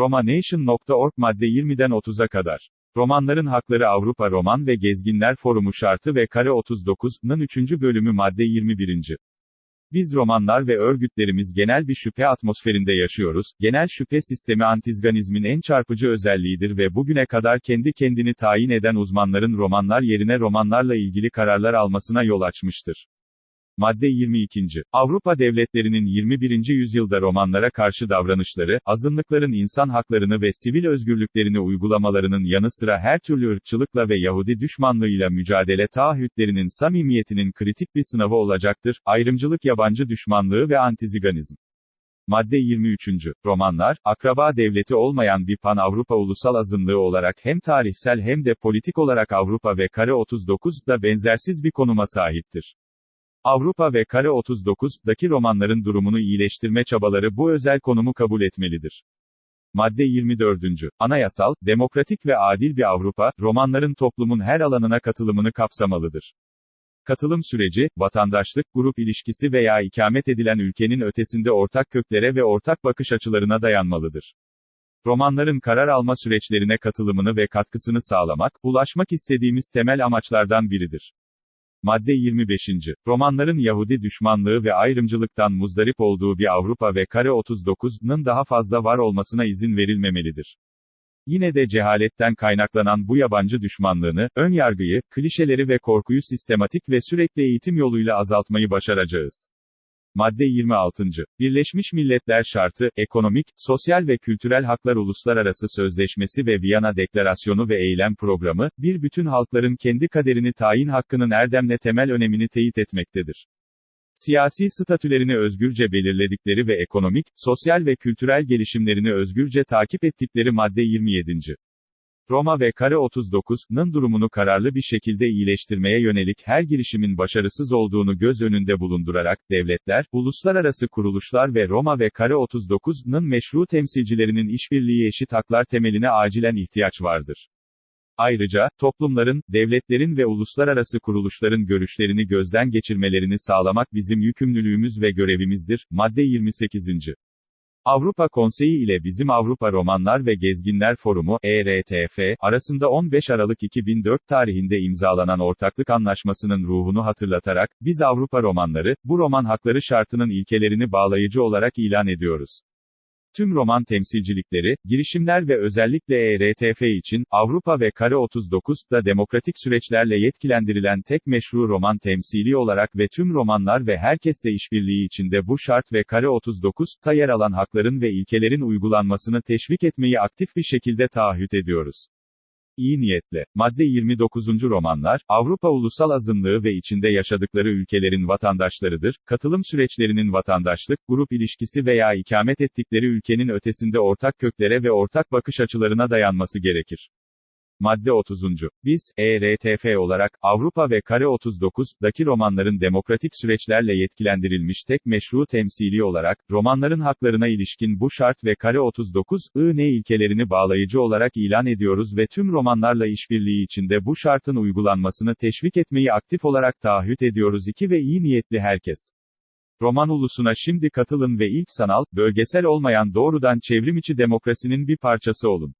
Romanation.org madde 20'den 30'a kadar. Romanların Hakları Avrupa Roman ve Gezginler Forumu Şartı ve Kare 39'nın 3. bölümü madde 21. Biz romanlar ve örgütlerimiz genel bir şüphe atmosferinde yaşıyoruz. Genel şüphe sistemi antizganizmin en çarpıcı özelliğidir ve bugüne kadar kendi kendini tayin eden uzmanların romanlar yerine romanlarla ilgili kararlar almasına yol açmıştır. Madde 22. Avrupa devletlerinin 21. yüzyılda romanlara karşı davranışları, azınlıkların insan haklarını ve sivil özgürlüklerini uygulamalarının yanı sıra her türlü ırkçılıkla ve Yahudi düşmanlığıyla mücadele taahhütlerinin samimiyetinin kritik bir sınavı olacaktır. Ayrımcılık yabancı düşmanlığı ve antiziganizm. Madde 23. Romanlar, akraba devleti olmayan bir pan-Avrupa ulusal azınlığı olarak hem tarihsel hem de politik olarak Avrupa ve Kare 39'da benzersiz bir konuma sahiptir. Avrupa ve Kare 39'daki romanların durumunu iyileştirme çabaları bu özel konumu kabul etmelidir. Madde 24. Anayasal, demokratik ve adil bir Avrupa, romanların toplumun her alanına katılımını kapsamalıdır. Katılım süreci, vatandaşlık, grup ilişkisi veya ikamet edilen ülkenin ötesinde ortak köklere ve ortak bakış açılarına dayanmalıdır. Romanların karar alma süreçlerine katılımını ve katkısını sağlamak, ulaşmak istediğimiz temel amaçlardan biridir. Madde 25. Romanların Yahudi düşmanlığı ve ayrımcılıktan muzdarip olduğu bir Avrupa ve Kare 39'nın daha fazla var olmasına izin verilmemelidir. Yine de cehaletten kaynaklanan bu yabancı düşmanlığını, ön yargıyı, klişeleri ve korkuyu sistematik ve sürekli eğitim yoluyla azaltmayı başaracağız. Madde 26. Birleşmiş Milletler Şartı, Ekonomik, Sosyal ve Kültürel Haklar Uluslararası Sözleşmesi ve Viyana Deklarasyonu ve Eylem Programı, bir bütün halkların kendi kaderini tayin hakkının erdemle temel önemini teyit etmektedir. Siyasi statülerini özgürce belirledikleri ve ekonomik, sosyal ve kültürel gelişimlerini özgürce takip ettikleri madde 27. Roma ve Kare 39'nın durumunu kararlı bir şekilde iyileştirmeye yönelik her girişimin başarısız olduğunu göz önünde bulundurarak, devletler, uluslararası kuruluşlar ve Roma ve Kare 39'nın meşru temsilcilerinin işbirliği eşit haklar temeline acilen ihtiyaç vardır. Ayrıca, toplumların, devletlerin ve uluslararası kuruluşların görüşlerini gözden geçirmelerini sağlamak bizim yükümlülüğümüz ve görevimizdir. Madde 28. Avrupa Konseyi ile Bizim Avrupa Romanlar ve Gezginler Forumu, ERTF, arasında 15 Aralık 2004 tarihinde imzalanan ortaklık anlaşmasının ruhunu hatırlatarak, biz Avrupa romanları, bu roman hakları şartının ilkelerini bağlayıcı olarak ilan ediyoruz. Tüm roman temsilcilikleri, girişimler ve özellikle ERTF için, Avrupa ve Kare 39'da demokratik süreçlerle yetkilendirilen tek meşru roman temsili olarak ve tüm romanlar ve herkesle işbirliği içinde bu şart ve Kare 39'ta yer alan hakların ve ilkelerin uygulanmasını teşvik etmeyi aktif bir şekilde taahhüt ediyoruz. İyi niyetle. Madde 29. Romanlar, Avrupa ulusal azınlığı ve içinde yaşadıkları ülkelerin vatandaşlarıdır. Katılım süreçlerinin vatandaşlık, grup ilişkisi veya ikamet ettikleri ülkenin ötesinde ortak köklere ve ortak bakış açılarına dayanması gerekir. Madde 30. Biz, ERTF olarak, Avrupa ve Kare 39'daki romanların demokratik süreçlerle yetkilendirilmiş tek meşru temsili olarak, romanların haklarına ilişkin bu şart ve Kare 39, I.N. ilkelerini bağlayıcı olarak ilan ediyoruz ve tüm romanlarla işbirliği içinde bu şartın uygulanmasını teşvik etmeyi aktif olarak taahhüt ediyoruz. 2 ve iyi niyetli herkes. Roman ulusuna şimdi katılın ve ilk sanal, bölgesel olmayan doğrudan çevrimiçi demokrasinin bir parçası olun.